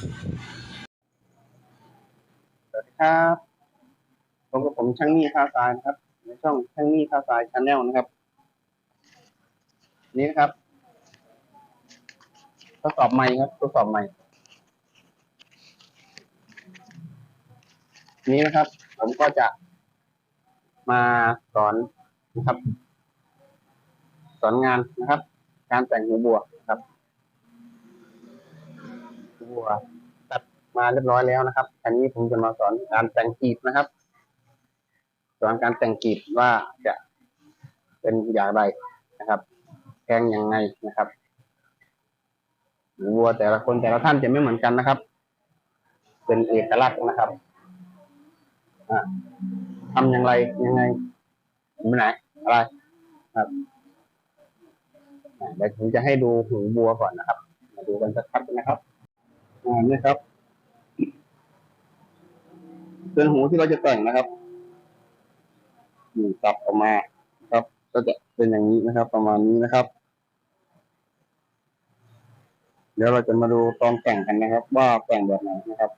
สวัสดีครับผมกับผมช่างนี่ท่าทรายครับ ในช่องช่างนี่ท่าทรายชาแนลนะครับ นี่นะครับทดสอบใหม่ครับทดสอบใหม่ นี่นะครับ ผมก็จะมาสอนนะครับ สอนงานนะครับ การแต่งหูบวก บหัวบัวตัดมาเรียบร้อยแล้วนะครับ อันนี้ผมจะมาสอนการแต่งกีบนะครับ สอนการแต่งกีบว่าจะเป็นอย่างไรนะครับแทงยังไงนะครับวัวแต่ละคนแต่ละท่านจะไม่เหมือนกันนะครับ เป็นเอกลักษณ์นะครับทำอย่างไรยังไงไปไหนอะไรครับอ่าเดี๋ยวผมจะให้ดูหูบัวก่อนนะครับ มาดูกันชัดๆนะครับ อ่านี่ครับเป็นหูที่เราจะแต่งนะครับนี่ตัดออกมาครับ ก็จะเป็นอย่างนี้นะครับ ประมาณนี้นะครับ เดี๋ยวเราจะมาดูตอนแต่งกันนะครับ ว่าแต่งแบบไหนนะครับ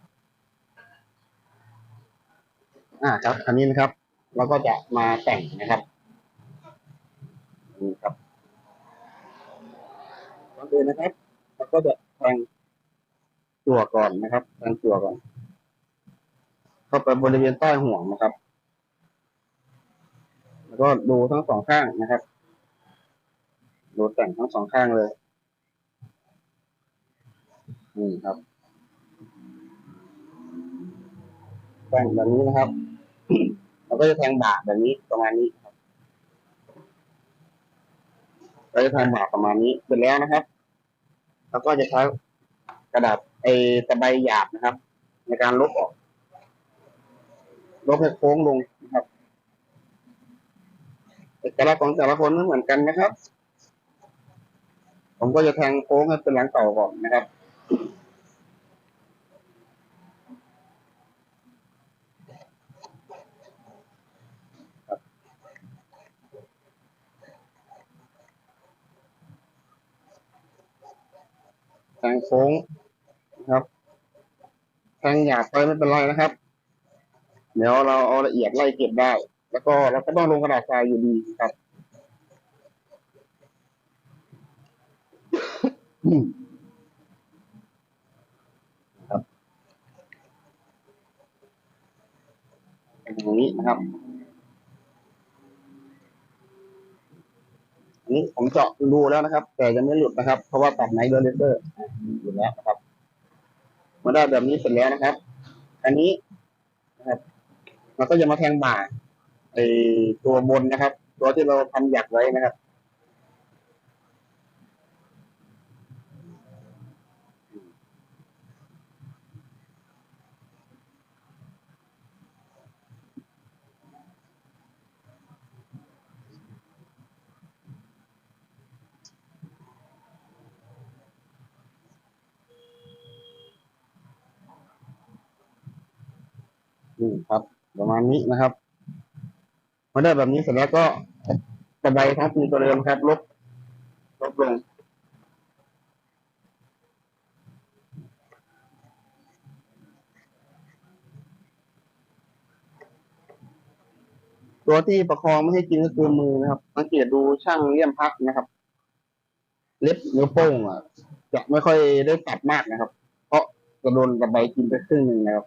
อ่าครับ อันนี้นะครับ เราก็จะมาแต่งนะครับนี่ครับก่อนอื่นนะครับ เราก็จะแทง ตัวก่อนนะครับแทงตัวก่อน เข้าไปบริเวณใต้ห่วงนะครับ แล้วก็ดูทั้งสองข้างนะครับดูแต่งทั้งสองข้างเลยนี่ครับแต่งแบบนี้นะครับเราก็จะแทงบาแบบนี้ประมาณนี้ครับเราจะแทงบาประมาณนี้เสร็จแล้วนะครับ แล้วก็จะใช้กระดาษ ไอ้ตะไบหยาบนะครับ ในการลบออก ลบให้โค้งลงนะครับเอกลักษณ์ของแต่ละคนไม่เหมือนกันนะครับ ผมก็จะแทงโค้งให้เป็นหลังเต่าก่อนนะครับแทงโค้ง แทงหยาบไปไม่เป็นไรนะครับ เดี๋ยวเราเอาละเอียดไล่เก็บได้ แล้วก็เราก็ต้องลงกระดาษทรายอยู่ดีครับครับเป็นอย่างนี้นะครับอันนี้ผมเจาะดูแล้วนะครับ แต่ยังไม่หลุดนะครับ เพราะว่าตัดไนท์ด้วยเลเซอร์อยู่แล้วนะครับ มื่อได้แบบนี้เสร็จแล้วนะครับ อันนี้นะครับเราก็จะมาแทงบ่าไอตัวบนนะครับ ตัวที่เราทำหยักไว้นะครับ นี่ครับ ประมาณนี้นะครับเมื่อได้แบบนี้เสร็จแล้วก็ตะไบทั้งปีตัวเดิมครับ ลบ ลบลงตัวที่ประคองไม่ให้กินก็คือมือนะครับสังเกตดูช่างเลี่ยมพักนะครับ เล็บนิ้วโป้งอะ จะไม่ค่อยได้ตัดมากนะครับ เพราะจะโดนตะไบกินไปครึ่งหนึ่งนะครับ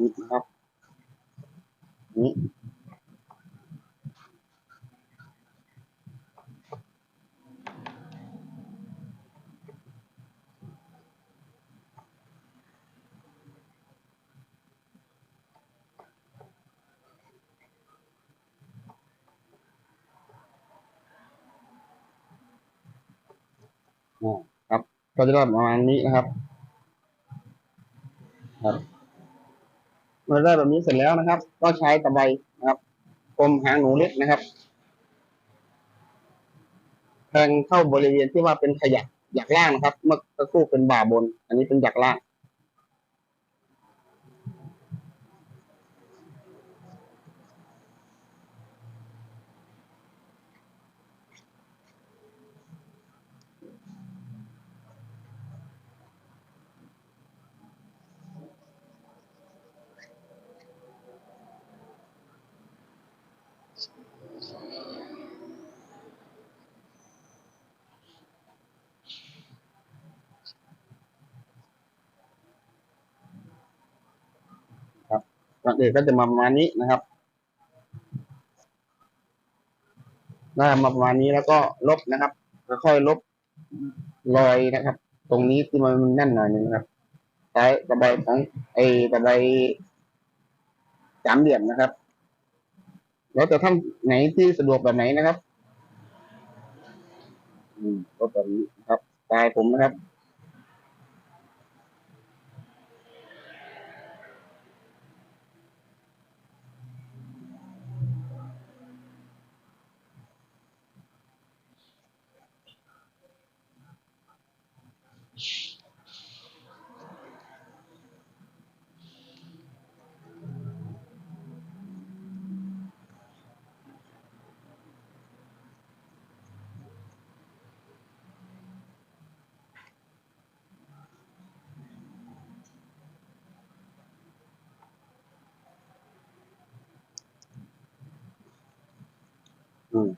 นี่นะครับนี่อ่าครับ ก็จะได้ประมาณนี้นะครับ ครับ เมื่อได้แบบนี้เสร็จแล้วนะครับ ก็ใช้ตะไบนะครับกลมหางหนูเล็กนะครับแทงเข้าบริเวณที่ว่าเป็นขยักหยักล่างนะครับ เมื่อสักครู่เป็นบ่าบน อันนี้เป็นหยักล่าง ก่อนอื่นก็จะมาประมาณนี้นะครับได้มาประมาณนี้แล้วก็ลบนะครับค่อยๆลบรอยนะครับ ตรงนี้ที่มันแน่นหน่อยนึงนะครับใช้ตะไบของไอ้ตะไบสามเหลี่ยมนะครับเราจะทำไหนที่สะดวกแบบไหนนะครับ อืมลบแบบนี้นะครับตายผมนะครับ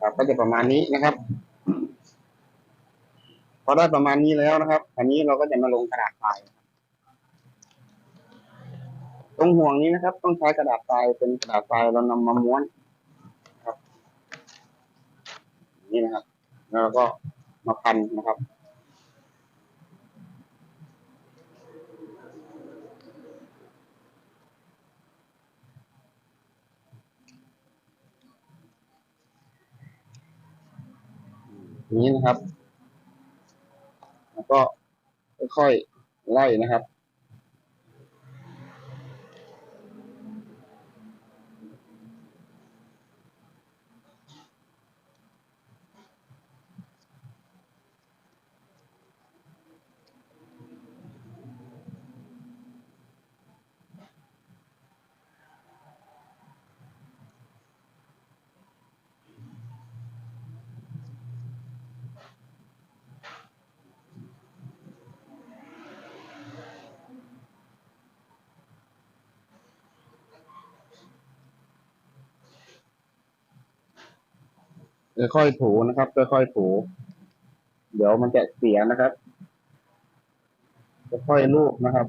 ครับ ก็จะประมาณนี้นะครับ พอได้ประมาณนี้แล้วนะครับ อันนี้เราก็จะมาลงกระดาษทรายตรงห่วงนี้นะครับ ต้องใช้กระดาษทรายเป็นกระดาษทรายเรานำมาม้วนครับ นี่นะครับ แล้วเราก็มาพันนะครับ นี้นะครับ แล้วก็ค่อยๆไล่นะครับ ค่อยๆถูนะครับ ค่อยๆถู เดี๋ยวมันจะเสียนะครับ ค่อยๆลูบนะครับ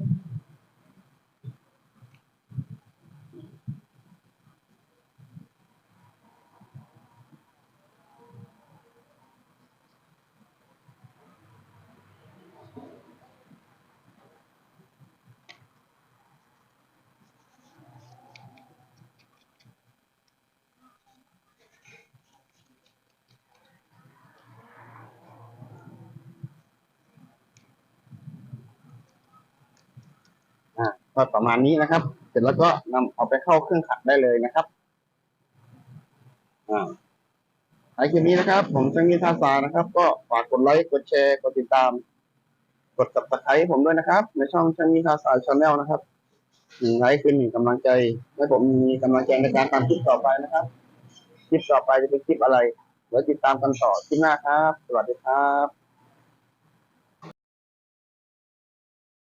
ก็ประมาณนี้นะครับ เสร็จแล้วก็นำเอาไปเข้าเครื่องขัดได้เลยนะครับอ่าในคลิปนี้นะครับ ผมช่างนี้ท่าสานะครับ ก็ฝากกดไลค์กดแชร์กดติดตาม กด subscribe ผมด้วยนะครับ ในช่องช่างนี้ท่าสาชาแนลนะครับหนึ่งไลค์คือหนึ่งกำลังใจให้ผมมีกำลังใจในการทำคลิปต่อไปนะครับคลิปต่อไปจะเป็นคลิปอะไรเดี๋ยวติดตามกันต่อคลิปหน้าครับ สวัสดีครับ